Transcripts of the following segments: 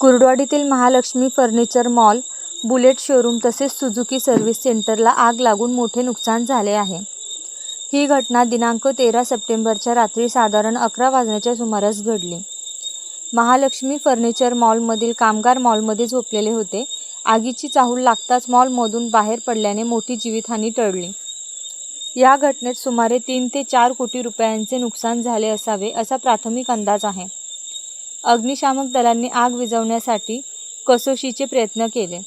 कुर्डवाडीतील Mahalaxmi furniture mall bullet showroom तसेच Suzuki service सेंटरला आग लागून मोठे नुकसान झाले आहे. ही घटना दिनांक तेरा सप्टेंबरच्या रात्री साधारण अकरा वाजण्याच्या सुमारास घडली. महालक्ष्मी फर्निचर मॉलमधील कामगार मॉलमध्ये झोपलेले होते. आगीची चाहूल लागताच मॉलमधून बाहेर पडल्याने मोठी जीवितहानी टळली. या घटनेत सुमारे तीन ते चार कोटी रुपयांचे नुकसान झाले असावे असा प्राथमिक अंदाज आहे. अग्निशामक दलांनी आग विझवण्यासाठी कसोशीचे प्रयत्न केले.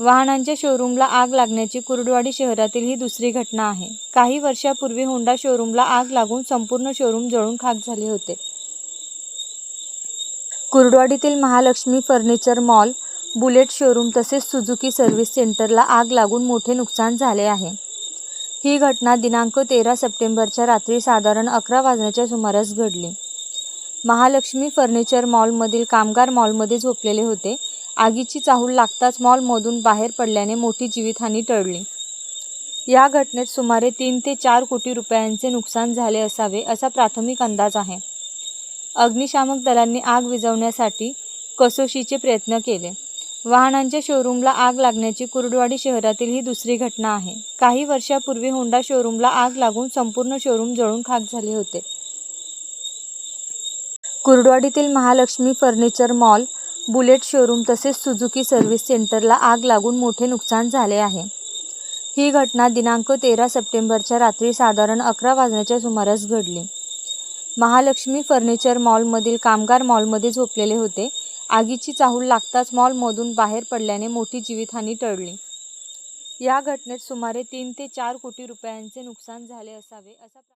वाहनांच्या शोरूमला आग लागण्याची कुर्डवाडी शहरातील ही दुसरी घटना आहे. काही वर्षापूर्वी होंडा शोरूमला आग लागून संपूर्ण शोरूम जळून खाक झाले होते. कुर्डवाडीतील Mahalaxmi furniture mall bullet showroom तसेच सुझुकी सर्व्हिस सेंटरला आग लागून मोठे नुकसान झाले आहे. ही घटना दिनांक तेरा सप्टेंबरच्या रात्री साधारण अकरा वाजण्याच्या सुमारास घडली. महालक्ष्मी फर्निचर मॉलमधील कामगार मॉलमध्ये झोपलेले होते. आगीची चाहूल लागताच मॉलमधून बाहेर पडल्याने मोठी जीवितहानी टळली. या घटनेत सुमारे तीन ते चार कोटी रुपयांचे नुकसान झाले असावे असा प्राथमिक अंदाज आहे. अग्निशामक दलांनी आग विझवण्यासाठी कसोशीचे प्रयत्न केले. वाहनांच्या शोरूमला आग लागण्याची कुर्डवाडी शहरातील ही दुसरी घटना आहे. काही वर्षापूर्वी होंडा शोरूमला आग लागून संपूर्ण शोरूम जळून खाक झाले होते. कुर्डवाडीतील Mahalaxmi furniture mall bullet showroom तसेच सुझुकी सर्व्हिस सेंटरला आग लागून मोठे नुकसान झाले आहे. ही घटना दिनांक तेरा सप्टेंबरच्या रात्री साधारण अकरा वाजण्याच्या सुमारास घडली. महालक्ष्मी फर्निचर मॉलमधील कामगार मॉलमध्ये झोपलेले होते. आगीची चाहूल लागताच मॉलमधून बाहेर पडल्याने मोठी जीवितहानी टळली. या घटनेत सुमारे तीन ते चार कोटी रुपयांचे नुकसान झाले असावे असा